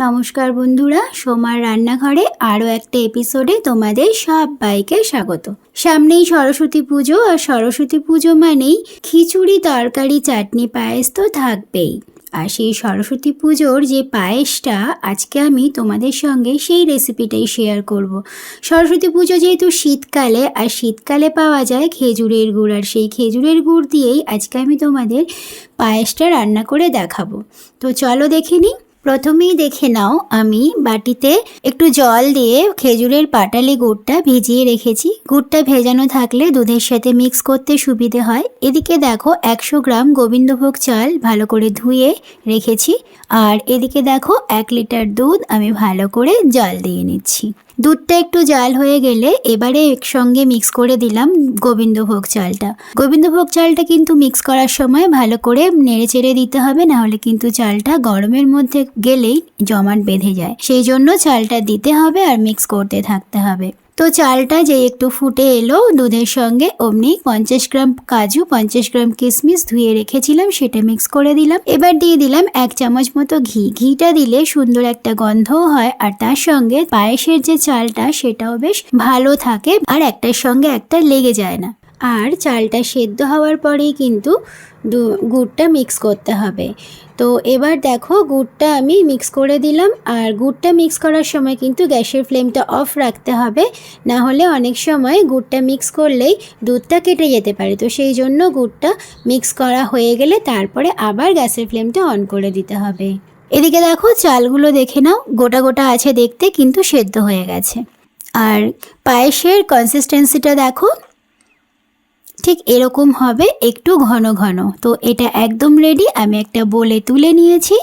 নমস্কার বন্ধুরা, সোমার রান্নাঘরে আরও একটা এপিসোডে তোমাদের সবাইকে স্বাগত। সামনেই সরস্বতী পুজো, আর সরস্বতী পুজো মানেই খিচুড়ি, তরকারি, চাটনি, পায়েস তো থাকবেই। আর সেই সরস্বতী পুজোর যে পায়েসটা, আজকে আমি তোমাদের সঙ্গে সেই রেসিপিটাই শেয়ার করব। সরস্বতী পুজো যেহেতু শীতকালে, আর শীতকালে পাওয়া যায় খেজুরের গুড়, আর সেই খেজুরের গুড় দিয়েই আজকে আমি তোমাদের পায়েসটা রান্না করে দেখাবো। তো চলো দেখে নিই। প্রথমেই দেখে নাও, আমি বাটিতে একটু জল দিয়ে খেজুরের পাটালি গুড়টা ভিজিয়ে রেখেছি। গুড়টা ভেজানো থাকলে দুধের সাথে মিক্স করতে সুবিধে হয়। এদিকে দেখো একশো গ্রাম গোবিন্দভোগ চাল ভালো করে ধুয়ে রেখেছি। আর এদিকে দেখো এক লিটার দুধ আমি ভালো করে জল দিয়ে নিচ্ছি। দুধটা একটু জাল হয়ে গেলে এবারে একসঙ্গে মিক্স করে দিলাম গোবিন্দভোগ চালটা। গোবিন্দভোগ চালটা কিন্তু মিক্স করার সময় ভালো করে নেড়ে চেড়ে দিতে হবে, নাহলে কিন্তু চালটা গরমের মধ্যে গেলেই জমাট বেঁধে যায়। সেই জন্য চালটা দিতে হবে আর মিক্স করতে থাকতে হবে। তো চালটা যে একটু ফুটে এলো, দুধের সঙ্গে অমনি পঞ্চাশ গ্রাম কাজু, পঞ্চাশ গ্রাম কিশমিশ ধুয়ে রেখেছিলাম, সেটা মিক্স করে দিলাম। এবার দিয়ে দিলাম এক চামচ মতো ঘি। ঘিটা দিলে সুন্দর একটা গন্ধ হয়, আর তার সঙ্গে পায়েসের যে চালটা, সেটাও বেশ ভালো থাকে, আর একটার সঙ্গে একটা লেগে যায় না। আর চালটা সেদ্ধ হওয়ার পরেই কিন্তু গুড়টা মিক্স করতে হবে। তো এবার দেখো গুড়টা আমি মিক্স করে দিলাম আর গুড়টা মিক্স করার সময় কিন্তু গ্যাসের ফ্লেমটা অফ রাখতে হবে। না হলে অনেক সময় গুড়টা মিক্স করলেই দুধটা কেটে যেতে পারে। তো সেই জন্য গুড়টা মিক্স করা হয়ে গেলে তারপরে আবার গ্যাসের ফ্লেমটা অন করে দিতে হবে। এদিকে দেখো চালগুলো দেখে নাও। গোটা গোটা আছে দেখতে কিন্তু সেদ্ধ হয়ে গেছে। আর পায়েসের কনসিস্টেন্সিটা দেখো। ঠিক এরকম হবে একটু ঘন ঘন। তো এটা একদম রেডি আমি একটা বলে তুলে নিয়েছি।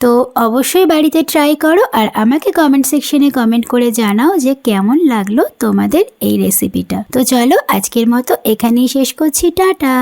তো অবশ্যই বাড়িতে ট্রাই করো আর আমাকে কমেন্ট সেকশনে কমেন্ট করে জানাও যে কেমন লাগল তোমাদের এই রেসিপিটা তো চলো আজকের মতো এখানেই শেষ করছি, টাটা!